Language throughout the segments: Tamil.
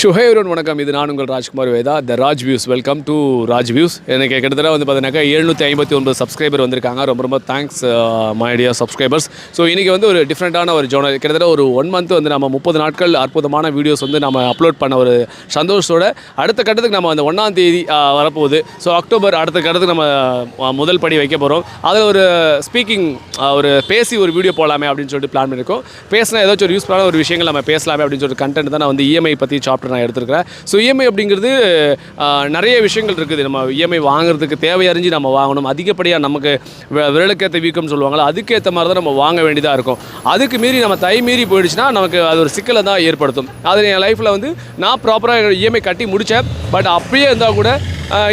ஷுஹேவரன் வணக்கம். இது நான் உங்கள் Rajkumar Veda. The Raj views. Welcome to Raj views. எனக்கு கிட்டத்தட்ட வந்து பார்த்தீங்கன்னாக்கா எழுநூற்றி ஐம்பத்தி ஒன்பது சப்ஸ்கிரைபர் வந்திருக்காங்க. ரொம்ப ரொம்ப thanks my dear subscribers so இன்றைக்கி வந்து ஒரு டிஃப்ரெண்ட்டான ஒரு ஜோனல் கிட்டத்தட்ட ஒரு ஒன் மந்த் வந்து நம்ம முப்பது நாட்கள் அற்புதமான வீடியோஸ் வந்து நம்ம அப்லோட் பண்ண ஒரு சந்தோஷத்தோட அடுத்த கட்டத்துக்கு நம்ம அந்த ஒன்றாம் தேதி uh, வரப்போகுது. ஸோ அக்டோபர் அடுத்த கட்டத்துக்கு நம்ம uh, முதல் படி வைக்க போகிறோம் அதில் ஒரு ஸ்பீக்கிங் uh, ஒரு பேசி ஒரு வீடியோ போகலாமே அப்படின்னு சொல்லிட்டு பிளான் பண்ணியிருக்கோம் பேசினா ஏதாச்சும் ஒரு யூஸ்ஃபுல்லான ஒரு விஷயங்கள் நம்ம பேசலாமே அப்படின்னு சொல்லிட்டு கண்டென்ட் தான் நான் வந்து இஎம்ஐ பற்றி சாப்டர் நான் எடுத்திருக்கிறேன். ஸோ இஎம்ஐ அப்படிங்கிறது நிறைய விஷயங்கள் இருக்குது. நம்ம இஎம்ஐ வாங்குறதுக்கு தேவையறிஞ்சு நம்ம வாங்கணும். அதிகப்படியாக நமக்கு விரலுக்கேற்ற வீக்கம்னு சொல்லுவாங்களா அதுக்கேற்ற மாதிரி தான் நம்ம வாங்க வேண்டியதாக இருக்கும். அதுக்கு மீறி நம்ம தை மீறி போயிடுச்சுன்னா நமக்கு அது ஒரு சிக்கலை தான் ஏற்படுத்தும். அது என் லைஃப்பில் வந்து நான் ப்ராப்பராக இஎம்ஐ கட்டி முடித்தேன் பட் அப்படியே இருந்தால் கூட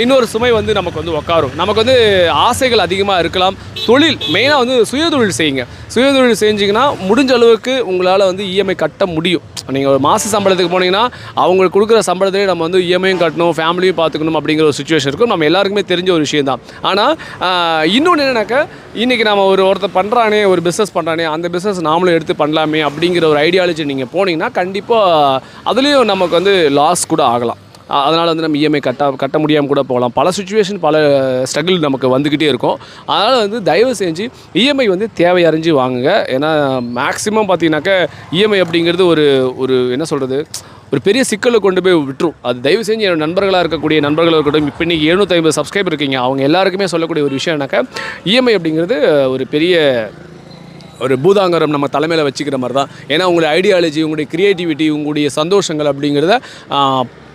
இன்னொரு சுமை வந்து நமக்கு வந்து உட்காரும் நமக்கு வந்து ஆசைகள் அதிகமாக இருக்கலாம். தொழில் மெயினாக வந்து சுயதொழில் செய்யுங்க. சுயதொழில் செஞ்சிங்கன்னா முடிஞ்ச அளவுக்கு உங்களால் வந்து இஎம்ஐ கட்ட முடியும். நீங்கள் ஒரு மாத சம்பளத்துக்கு போனீங்கன்னா அவங்களுக்கு கொடுக்குற சம்பளத்திலே நம்ம வந்து இஎம்ஐயும் கட்டணும் ஃபேமிலியும் பார்த்துக்கணும் அப்படிங்கிற ஒரு சுச்சுவேஷன் இருக்கும். நம்ம எல்லாருக்குமே தெரிஞ்ச ஒரு விஷயம் தான் ஆனால் இன்னொன்று என்னன்னாக்கா இன்றைக்கி நம்ம ஒரு ஒருத்தர் பண்ணுறானே ஒரு பிஸ்னஸ் பண்ணுறானே அந்த பிஸ்னஸ் நாமளும் எடுத்து பண்ணலாமே அப்படிங்கிற ஒரு ஐடியாலஜி நீங்கள் போனீங்கன்னா கண்டிப்பாக அதுலேயும் நமக்கு வந்து லாஸ் கூட ஆகலாம். அதனால் வந்து நம்ம இஎம்ஐ கட்ட கட்ட முடியாமல் கூட போகலாம். பல சுச்சுவேஷன் பல ஸ்ட்ரகிள் நமக்கு வந்துக்கிட்டே இருக்கும். அதனால் வந்து தயவு செஞ்சு இஎம்ஐ வந்து தேவை அறிஞ்சு வாங்குங்க. ஏன்னா மேக்ஸிமம் பார்த்தீங்கன்னாக்கா இஎம்ஐ அப்படிங்கிறது ஒரு ஒரு என்ன சொல்கிறது ஒரு பெரிய சிக்கலை கொண்டு போய் விட்டுரும். அது தயவு செஞ்சு என்னோட நண்பர்களாக இருக்கக்கூடிய நண்பர்களாக இருக்கட்டும் இப்போ இன்றைக்கி எழுநூற்றி ஐம்பது சப்ஸ்கிரைபர் இருக்கீங்க. அவங்க எல்லாருக்குமே சொல்லக்கூடிய ஒரு விஷயம் என்னக்கா இஎம்ஐ அப்படிங்கிறது ஒரு பெரிய ஒரு பூதாங்கரம் நம்ம தலைமையில் வச்சுக்கிற மாதிரி தான். ஏன்னா உங்களுடைய ஐடியாலஜி உங்களுடைய க்ரியேட்டிவிட்டி உங்களுடைய சந்தோஷங்கள் அப்படிங்கிறத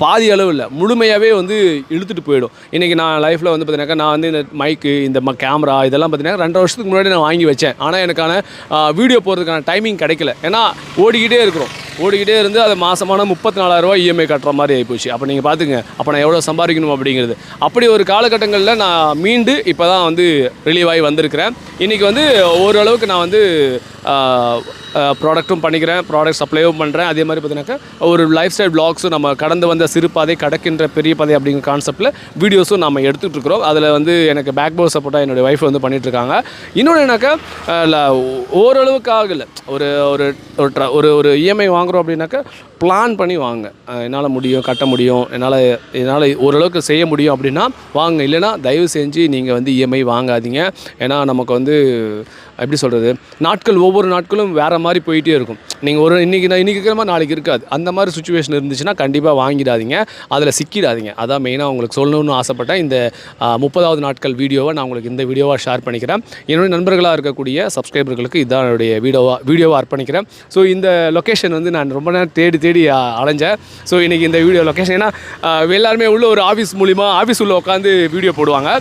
பாதி அளவு இல்லை முழுமையாகவே வந்து இழுத்துட்டு போயிடும். இன்றைக்கி நான் லைஃப்பில் வந்து பார்த்தீங்கன்னாக்கா நான் வந்து இந்த மைக்கு இந்த ம கேமரா இதெல்லாம் பார்த்தீங்கன்னா ரெண்டரை வருஷத்துக்கு முன்னாடி நான் வாங்கி வச்சேன். ஆனால் எனக்கான வீடியோ போகிறதுக்கான டைமிங் கிடைக்கல. ஏன்னா ஓடிக்கிட்டே இருக்கிறோம். ஓடிக்கிட்டே இருந்து அது மாதமான முப்பத்தி நாலாயிரரூவா இஎம்ஐ கட்டுற மாதிரி ஆகிப்போச்சு அப்போ நீங்கள் பார்த்துங்க அப்போ நான் எவ்வளோ சம்பாதிக்கணும் அப்படிங்கிறது. அப்படி ஒரு காலகட்டங்களில் நான் மீண்டு இப்போ தான் வந்து ரிலீவ் ஆகி வந்திருக்கிறேன். இன்றைக்கி வந்து ஓரளவுக்கு நான் வந்து ப்ராடக்ட்டும் பண்ணிக்கிறேன் ப்ராடக்ட் சப்ளையும் பண்ணுறேன் அதே மாதிரி பார்த்தீங்கன்னாக்கா ஒரு லைஃப் ஸ்டைல் பிளாக்ஸும் நம்ம கடந்து வந்த சிறு பாதை கடக்கின்ற பெரிய பாதை அப்படிங்கிற கான்செப்ட்டில் வீடியோஸும் நம்ம எடுத்துகிட்டு இருக்கிறோம். அதில் வந்து எனக்கு பேக் போர் சப்போர்ட்டாக என்னுடைய ஒய்ஃப் வந்து பண்ணிகிட்ருக்காங்க இன்னொன்று என்னக்கா ஓரளவுக்கு ஆகலை ஒரு ஒரு ஒரு ஒரு ஒரு இஎம்ஐ வாங்குகிறோம் அப்படின்னாக்கா பிளான் பண்ணி வாங்க. என்னால் முடியும் கட்ட முடியும் என்னால் என்னால் ஓரளவுக்கு செய்ய முடியும் அப்படின்னா வாங்க. இல்லைன்னா தயவு செஞ்சு நீங்கள் வந்து இஎம்ஐ வாங்காதீங்க. ஏன்னா நமக்கு வந்து எப்படி சொல்கிறது நாட்கள் ஒவ்வொரு நாட்களும் வேறு மாதிரி போயிட்டே இருக்கும். நீங்கள் ஒரு இன்றைக்கி நான் இன்றைக்கி இருக்கிற மாதிரி நாளைக்கு இருக்காது. அந்த மாதிரி சுச்சுவேஷன் இருந்துச்சுன்னா கண்டிப்பாக வாங்கிடாதீங்க. அதில் சிக்கிடாதீங்க. அதான் மெயினாக உங்களுக்கு சொல்லணும்னு ஆசைப்பட்டேன். இந்த முப்பதாவது நாட்கள் வீடியோவை நான் உங்களுக்கு இந்த வீடியோவாக ஷேர் பண்ணிக்கிறேன். என்னுடைய நண்பர்களாக இருக்கக்கூடிய சப்ஸ்கிரைபர்களுக்கு இதான் என்னுடைய வீடியோவாக வீடியோவாக அர்ப்பணிக்கிறேன். ஸோ இந்த லொக்கேஷன் வந்து நான் ரொம்ப நேரம் தேடி தேடி அலைஞ்சேன். ஸோ இன்றைக்கி இந்த வீடியோ லொக்கேஷன் ஏன்னா எல்லாருமே உள்ள ஒரு ஆஃபீஸ் மூலிமா ஆஃபீஸ் உள்ளே உட்காந்து வீடியோ போடுவாங்க.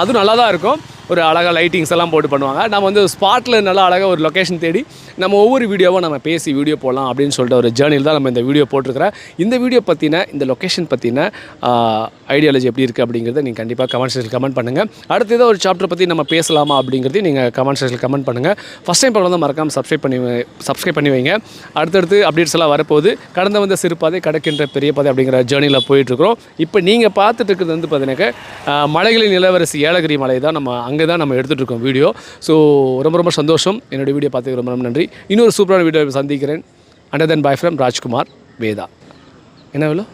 அதுவும் நல்லா தான் இருக்கும். ஒரு அழகாக லைட்டிங்ஸ் எல்லாம் போட்டு பண்ணுவாங்க. நம்ம வந்து ஸ்பாட்டில் நல்லா அழகாக ஒரு லொக்கேஷன் தேடி நம்ம ஒவ்வொரு வீடியோவும் நம்ம பேசி வீடியோ போடலாம் அப்படின்னு சொல்லிட்டு ஒரு ஜேர்னியில் தான் நம்ம இந்த வீடியோ போட்டிருக்கிறேன். இந்த வீடியோ பற்றின இந்த லொக்கேஷன் பற்றின ஐடியாலஜி எப்படி இருக்குது அப்படிங்கிறத நீங்கள் கண்டிப்பாக கமெண்ட் செக்ஷன் கமெண்ட் பண்ணுங்கள் அடுத்து ஏதோ ஒரு சாப்டர் பற்றி நம்ம பேசலாமா அப்படிங்கிறதையும் நீங்கள் கமெண்ட் செக்ஷன் கமெண்ட் பண்ணுங்கள் ஃபஸ்ட் டைம் பார்க்கலாம் மறக்காமல் சப்ஸ்கிரைப் பண்ணி சப்ஸ்கிரைப் பண்ணி வைங்க. அடுத்தடுத்து அப்டேட்ஸ் எல்லாம் வரப்போகுது. கடந்த வந்த சிறுபாதை கிடைக்கின்ற கடக்கின்ற பெரிய பாதை அப்படிங்கிற ஜேர்னியில் போயிட்டுருக்குறோம் இப்போ நீங்கள் பார்த்துட்டு இருக்கிறது வந்து பார்த்தீங்கன்னாக்கா மலைகளின் நிலவரசி ஏலகிரி மலை தான் நம்ம அங்கே தான் நம்ம எடுத்துகிட்டு இருக்கோம் வீடியோ ஸோ ரொம்ப ரொம்ப சந்தோஷம். என்னுடைய வீடியோ பார்த்துக்கு ரொம்ப ரொம்ப நன்றி. இன்னொரு சூப்பரான வீடியோ சந்திக்கிறேன். Until then bye from Rajkumar Veda என்ன வேணும்